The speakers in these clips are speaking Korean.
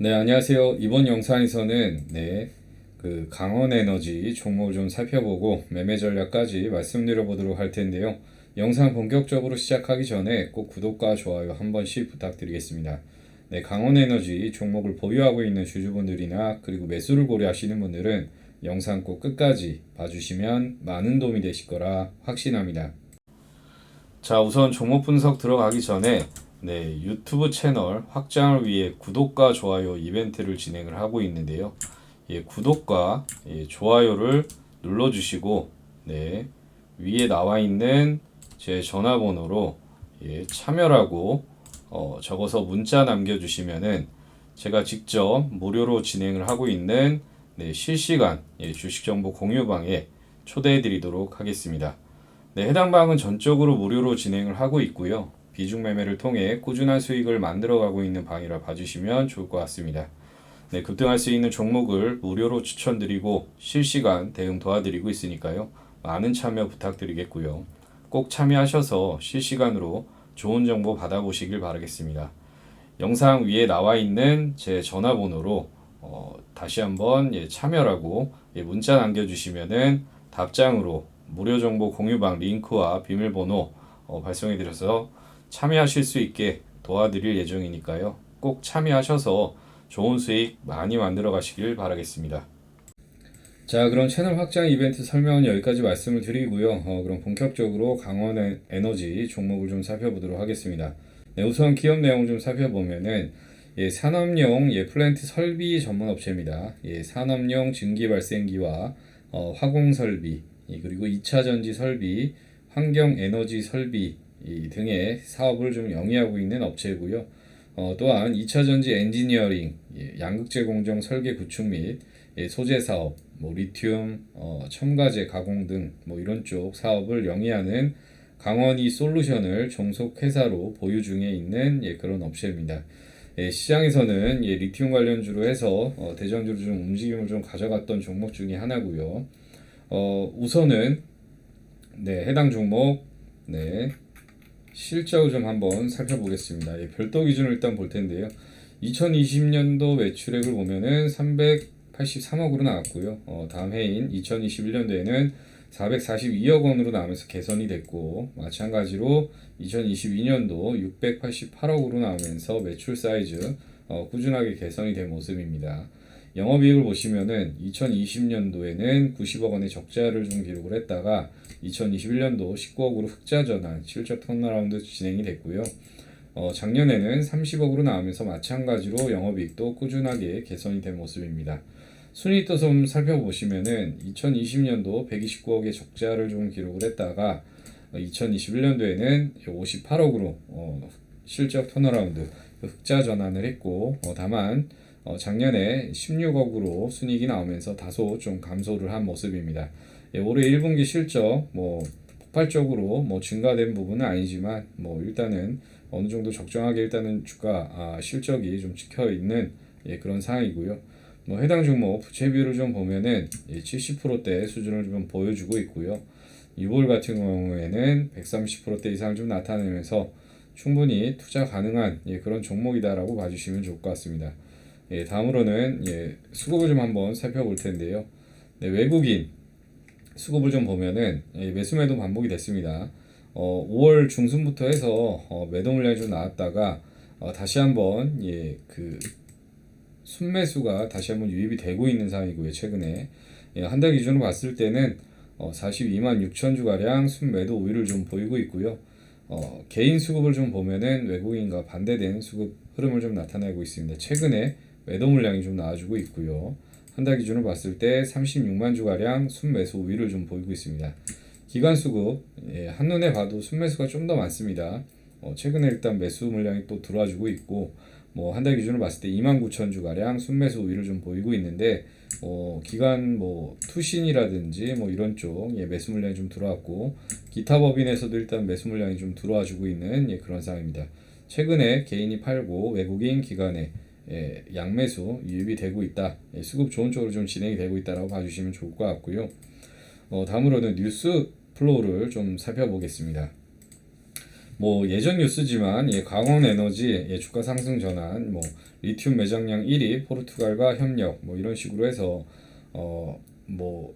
네, 안녕하세요. 이번 영상에서는 네, 그 강원 에너지 종목을 좀 살펴보고 매매 전략까지 말씀드려 보도록 할 텐데요. 영상 본격적으로 시작하기 전에 꼭 구독과 좋아요 한 번씩 부탁드리겠습니다. 네, 강원 에너지 종목을 보유하고 있는 주주분들이나 그리고 매수를 고려하시는 분들은 영상 꼭 끝까지 봐주시면 많은 도움이 되실 거라 확신합니다. 자, 우선 종목 분석 들어가기 전에 네, 유튜브 채널 확장을 위해 구독과 좋아요 이벤트를 진행을 하고 있는데요. 예, 구독과 예, 좋아요를 눌러주시고 네, 위에 나와 있는 제 전화번호로 예, 참여라고 어, 적어서 문자 남겨주시면은 제가 직접 무료로 진행을 하고 있는 네, 실시간 예, 주식 정보 공유방에 초대해 드리도록 하겠습니다. 네, 해당 방은 전적으로 무료로 진행을 하고 있고요. 비중 매매를 통해 꾸준한 수익을 만들어가고 있는 방이라 봐주시면 좋을 것 같습니다. 네, 급등할 수 있는 종목을 무료로 추천드리고 실시간 대응 도와드리고 있으니까요. 많은 참여 부탁드리겠고요. 꼭 참여하셔서 실시간으로 좋은 정보 받아보시길 바라겠습니다. 영상 위에 나와 있는 제 전화번호로 어, 다시 한번 예, 참여라고 예, 문자 남겨주시면은 답장으로 무료 정보 공유방 링크와 비밀번호 어, 발송해드려서 참여하실 수 있게 도와드릴 예정이니까요. 꼭 참여하셔서 좋은 수익 많이 만들어 가시길 바라겠습니다. 자, 그럼 채널 확장 이벤트 설명은 여기까지 말씀을 드리고요. 어, 그럼 본격적으로 강원 에- 에너지 종목을 좀 살펴보도록 하겠습니다. 네, 우선 기업 내용을 좀 살펴보면은 예, 산업용 예, 플랜트 설비 전문 업체입니다. 예, 산업용 증기 발생기와 어, 화공 설비 예, 그리고 2차 전지 설비, 환경 에너지 설비 이 등의 사업을 좀 영위하고 있는 업체고요. 어, 또한 2차 전지 엔지니어링, 예, 양극재 공정 설계 구축 및 예, 소재 사업, 뭐 리튬, 어, 첨가제 가공 등 뭐 이런 쪽 사업을 영위하는 강원이 솔루션을 종속 회사로 보유 중에 있는 예, 그런 업체입니다. 예, 시장에서는 예, 리튬 관련주로 해서 어, 대장주로 좀 움직임을 좀 가져갔던 종목 중에 하나고요. 어, 우선은 네, 해당 종목 네, 실적을 좀 한번 살펴보겠습니다. 예, 별도 기준을 일단 볼 텐데요. 2020년도 매출액을 보면은 383억으로 나왔고요. 어, 다음 해인 2021년도에는 442억 원으로 나오면서 개선이 됐고 마찬가지로 2022년도 688억으로 나오면서 매출 사이즈 어, 꾸준하게 개선이 된 모습입니다. 영업이익을 보시면은 2020년도에는 90억 원의 적자를 좀 기록을 했다가 2021년도 19억으로 흑자 전환 실적 턴어라운드 진행이 됐고요. 어, 작년에는 30억으로 나오면서 마찬가지로 영업이익도 꾸준하게 개선이 된 모습입니다. 순이익도 좀 살펴보시면은 2020년도 129억의 적자를 좀 기록을 했다가 2021년도에는 58억으로 어, 실적 턴어라운드 흑자 전환을 했고 어, 다만 어, 작년에 16억으로 순이익이 나오면서 다소 좀 감소를 한 모습입니다. 예, 올해 1분기 실적 뭐 폭발적으로 뭐 증가된 부분은 아니지만 뭐 일단은 어느 정도 적정하게 일단은 주가 아, 실적이 좀 찍혀 있는 예, 그런 상황이고요. 뭐 해당 종목 부채 비율을 좀 보면은 예, 70%대 수준을 좀 보여주고 있고요. 유볼 같은 경우에는 130%대 이상을 좀 나타내면서 충분히 투자 가능한 예, 그런 종목이다라고 봐주시면 좋을 것 같습니다. 예, 다음으로는 예, 수급을 좀 한번 살펴볼 텐데요. 네, 외국인 수급을 좀 보면은 예, 매수 매도 반복이 됐습니다. 어, 5월 중순부터 해서 어, 매도 물량이 좀 나왔다가 어, 다시 한번 예, 그 순매수가 다시 한번 유입이 되고 있는 상황이고요. 최근에 예, 한 달 기준으로 봤을 때는 어, 42만 6천 주 가량 순매도 우위를 좀 보이고 있고요. 어, 개인 수급을 좀 보면은 외국인과 반대된 수급 흐름을 좀 나타내고 있습니다. 최근에 매도 물량이 좀 나와주고 있고요. 한 달 기준으로 봤을 때 36만 주 가량 순매수 우위를 좀 보이고 있습니다. 기관 수급 예, 한눈에 봐도 순매수가 좀 더 많습니다. 어, 최근에 일단 매수 물량이 또 들어와주고 있고 뭐 한 달 기준으로 봤을 때 2만 9천 주 가량 순매수 우위를 좀 보이고 있는데 어, 기관 뭐 투신이라든지 뭐 이런 쪽 예, 매수 물량이 좀 들어왔고 기타 법인에서도 일단 매수 물량이 좀 들어와주고 있는 예, 그런 상황입니다. 최근에 개인이 팔고 외국인 기관에 예, 양매수 유입이 되고 있다. 예, 수급 좋은 쪽으로 좀 진행이 되고 있다라고 봐주시면 좋을 것 같고요. 어, 다음으로는 뉴스 플로우를 좀 살펴보겠습니다. 뭐 예전 뉴스지만 예, 강원 에너지 예, 주가 상승 전환, 뭐 리튬 매장량 1위 포르투갈과 협력 뭐 이런 식으로 해서 어 뭐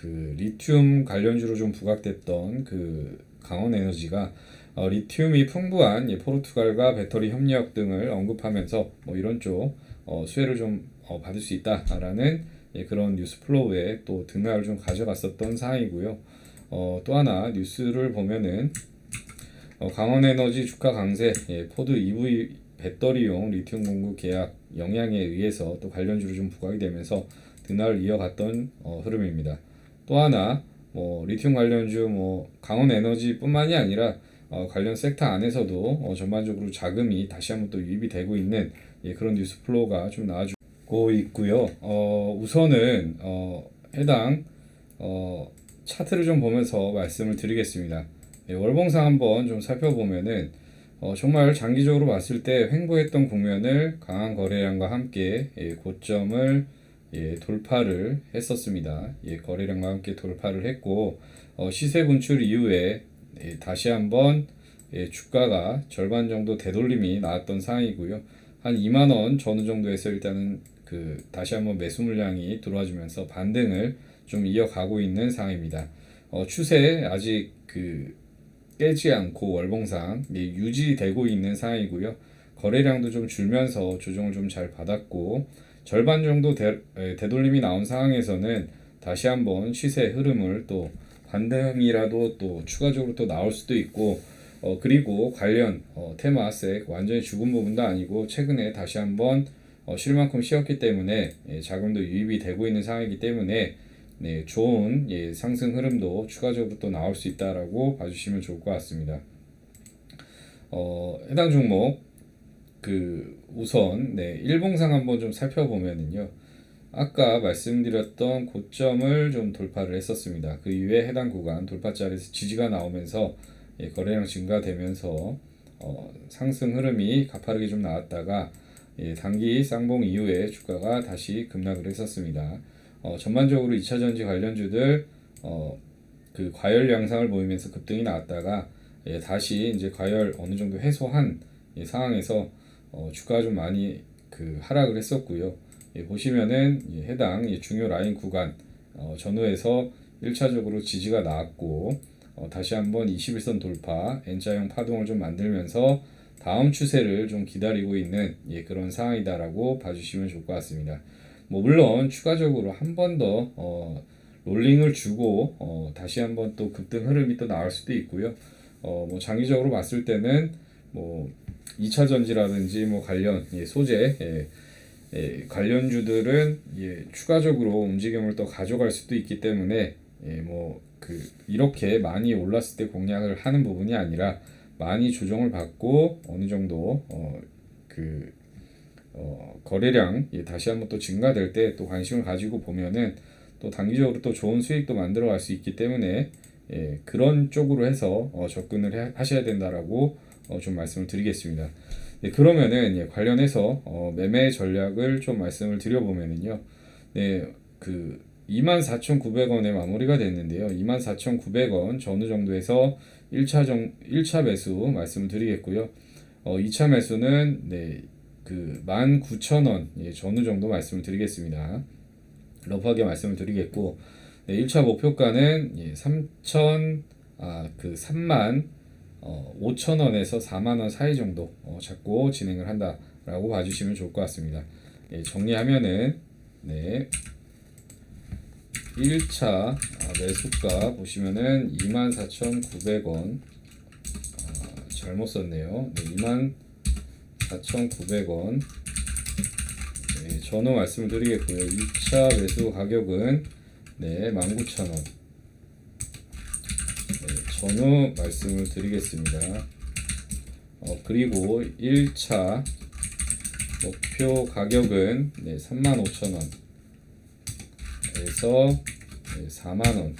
그 리튬 관련주로 좀 부각됐던 그 강원 에너지가 어, 리튬이 풍부한 예, 포르투갈과 배터리 협력 등을 언급하면서 뭐 이런 쪽 어, 수혜를 좀 어, 받을 수 있다라는 예, 그런 뉴스 플로우에 또 등락을 좀 가져갔었던 사항이고요. 어, 또 하나 뉴스를 보면은 어, 강원에너지 주가 강세, 예, 포드 EV 배터리용 리튬 공급 계약 영향에 의해서 또 관련주로 좀 부각이 되면서 등락을 이어갔던 어, 흐름입니다. 또 하나 뭐 리튬 관련주 뭐 강원에너지뿐만이 아니라 어, 관련 섹터 안에서도 어, 전반적으로 자금이 다시 한번 또 유입이 되고 있는 예, 그런 뉴스 플로우가 좀 나와주고 있고요. 어, 우선은 어, 해당 어, 차트를 좀 보면서 말씀을 드리겠습니다. 예, 월봉상 한번 좀 살펴보면은 어, 정말 장기적으로 봤을 때 횡보했던 국면을 강한 거래량과 함께 예, 고점을 예, 돌파를 했었습니다. 예, 거래량과 함께 돌파를 했고 어, 시세 분출 이후에 예, 다시 한번 예, 주가가 절반 정도 되돌림이 나왔던 상황이고요. 한 2만 원 전후 정도에서 일단은 그 다시 한번 매수 물량이 들어와주면서 반등을 좀 이어가고 있는 상황입니다. 어, 추세 아직 그 깨지 않고 월봉상 예, 유지되고 있는 상황이고요. 거래량도 좀 줄면서 조정을 좀 잘 받았고 절반 정도 되, 에, 되돌림이 나온 상황에서는 다시 한번 시세 흐름을 또 반등이라도 또 추가적으로 또 나올 수도 있고 어, 그리고 관련 어, 테마색 완전히 죽은 부분도 아니고 최근에 다시 한번 어, 쉴 만큼 쉬었기 때문에 예, 자금도 유입이 되고 있는 상황이기 때문에 네, 좋은 예, 상승 흐름도 추가적으로 또 나올 수 있다라고 봐주시면 좋을 것 같습니다. 어, 해당 종목 그 우선 네, 일봉상 한번 좀 살펴보면은요. 아까 말씀드렸던 고점을 좀 돌파를 했었습니다. 그 이후에 해당 구간 돌파자리에서 지지가 나오면서 예, 거래량 증가되면서 어, 상승 흐름이 가파르게 좀 나왔다가 예, 단기 쌍봉 이후에 주가가 다시 급락을 했었습니다. 어, 전반적으로 2차 전지 관련주들 어, 그 과열 양상을 보이면서 급등이 나왔다가 예, 다시 이제 과열 어느 정도 해소한 예, 상황에서 어, 주가가 좀 많이 그 하락을 했었고요. 예, 보시면은 예, 해당 예, 중요 라인 구간 어, 전후에서 1차적으로 지지가 나왔고 어, 다시 한번 21선 돌파 N자형 파동을 좀 만들면서 다음 추세를 좀 기다리고 있는 예, 그런 상황이다라고 봐주시면 좋을 것 같습니다. 뭐 물론 추가적으로 한 번더 어, 롤링을 주고 어, 다시 한번 또 급등 흐름이 또 나올 수도 있고요. 어, 뭐 장기적으로 봤을 때는 뭐 2차 전지라든지 뭐 관련 예, 소재 예, 예, 관련주들은 예, 추가적으로 움직임을 또 가져갈 수도 있기 때문에 예, 뭐그 이렇게 많이 올랐을 때 공략을 하는 부분이 아니라 많이 조정을 받고 어느 정도 어, 그 어, 거래량 예, 다시 한번 또 증가될 때 또 관심을 가지고 보면은 또 단기적으로 또 좋은 수익도 만들어 갈 수 있기 때문에 예, 그런 쪽으로 해서 어, 접근을 해, 하셔야 된다라고 어, 좀 말씀을 드리겠습니다. 네, 그러면은 예, 관련해서 어, 매매 전략을 좀 말씀을 드려보면은요, 네, 그 24,900원에 마무리가 됐는데요. 24,900원 전후 정도에서 1차 정 1차 매수 말씀을 드리겠고요. 어, 2차 매수는 네, 그 19,000원 예, 전후 정도 말씀을 드리겠습니다. 러프하게 말씀을 드리겠고 네, 1차 목표가는 예, 3천 아그 3만 어, 5천 원에서 4만 원 사이 정도 어, 잡고 진행을 한다라고 봐주시면 좋을 것 같습니다. 예, 정리하면은 네 1차 아, 매수가 보시면은 24,900원 아, 잘못 썼네요. 네, 24,900원 네, 전후 말씀을 드리겠고요. 2차 매수 가격은 네 19,000원 네, 전후 말씀을 드리겠습니다. 어, 그리고 1차 목표 가격은 네, 35,000원 에서 네, 4만원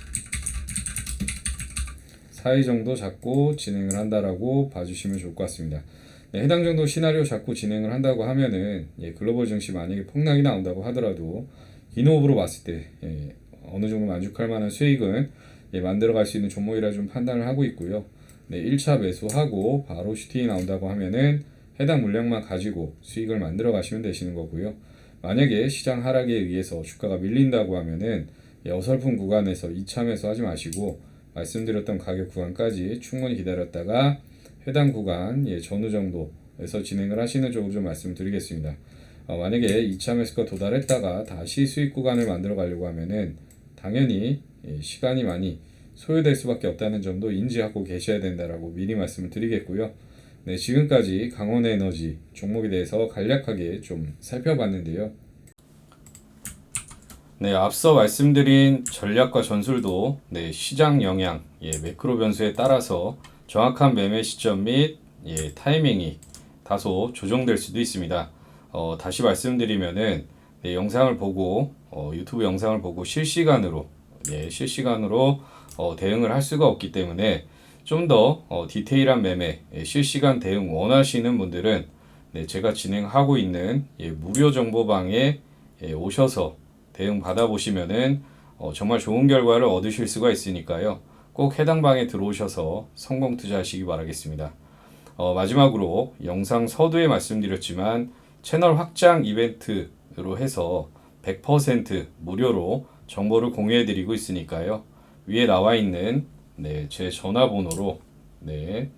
사이 정도 잡고 진행을 한다라고 봐주시면 좋을 것 같습니다. 네, 해당 정도 시나리오 잡고 진행을 한다고 하면은 예, 글로벌 증시 만약에 폭락이 나온다고 하더라도 기노업으로 봤을 때 예, 어느 정도 만족할 만한 수익은 예, 만들어갈 수 있는 종목이라 좀 판단을 하고 있고요. 네, 1차 매수하고 바로 슈팅이 나온다고 하면은 해당 물량만 가지고 수익을 만들어 가시면 되시는 거고요. 만약에 시장 하락에 의해서 주가가 밀린다고 하면은 예, 어설픈 구간에서 2차 매수하지 마시고 말씀드렸던 가격 구간까지 충분히 기다렸다가 해당 구간 예, 전후 정도에서 진행을 하시는 쪽으로 좀 말씀드리겠습니다. 어, 만약에 2차 매수가 도달했다가 다시 수익 구간을 만들어 가려고 하면은 당연히 예, 시간이 많이 소요될 수밖에 없다는 점도 인지하고 계셔야 된다라고 미리 말씀을 드리겠고요. 네, 지금까지 강원 에너지 종목에 대해서 간략하게 좀 살펴봤는데요. 네, 앞서 말씀드린 전략과 전술도 네, 시장 영향, 예, 매크로 변수에 따라서 정확한 매매 시점 및 예, 타이밍이 다소 조정될 수도 있습니다. 어, 다시 말씀드리면은 네, 영상을 보고 어, 유튜브 영상을 보고 실시간으로 예, 실시간으로 어, 대응을 할 수가 없기 때문에 좀더 어, 디테일한 매매, 예, 실시간 대응 원하시는 분들은 네, 제가 진행하고 있는 예, 무료 정보방에 예, 오셔서 대응 받아보시면은 어, 정말 좋은 결과를 얻으실 수가 있으니까요. 꼭 해당 방에 들어오셔서 성공 투자하시기 바라겠습니다. 어, 마지막으로 영상 서두에 말씀드렸지만 채널 확장 이벤트 로 해서 100% 무료로 정보를 공유해 드리고 있으니까요. 위에 나와 있는 네, 제 전화번호로 네,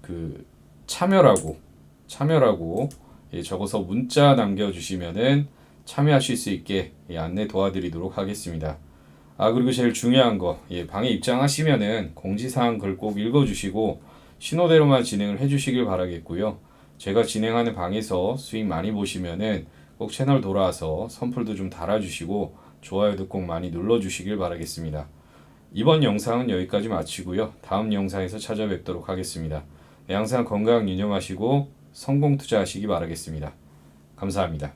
그 참여라고 참여라고 예, 적어서 문자 남겨 주시면은 참여하실 수 있게 예, 안내 도와드리도록 하겠습니다. 아 그리고 제일 중요한 거 예, 방에 입장하시면은 공지사항 글 꼭 읽어주시고 신호대로만 진행을 해주시길 바라겠고요. 제가 진행하는 방에서 수익 많이 보시면은 꼭 채널 돌아와서 선풀도 좀 달아주시고 좋아요도 꼭 많이 눌러주시길 바라겠습니다. 이번 영상은 여기까지 마치고요. 다음 영상에서 찾아뵙도록 하겠습니다. 네, 항상 건강 유념하시고 성공 투자하시기 바라겠습니다. 감사합니다.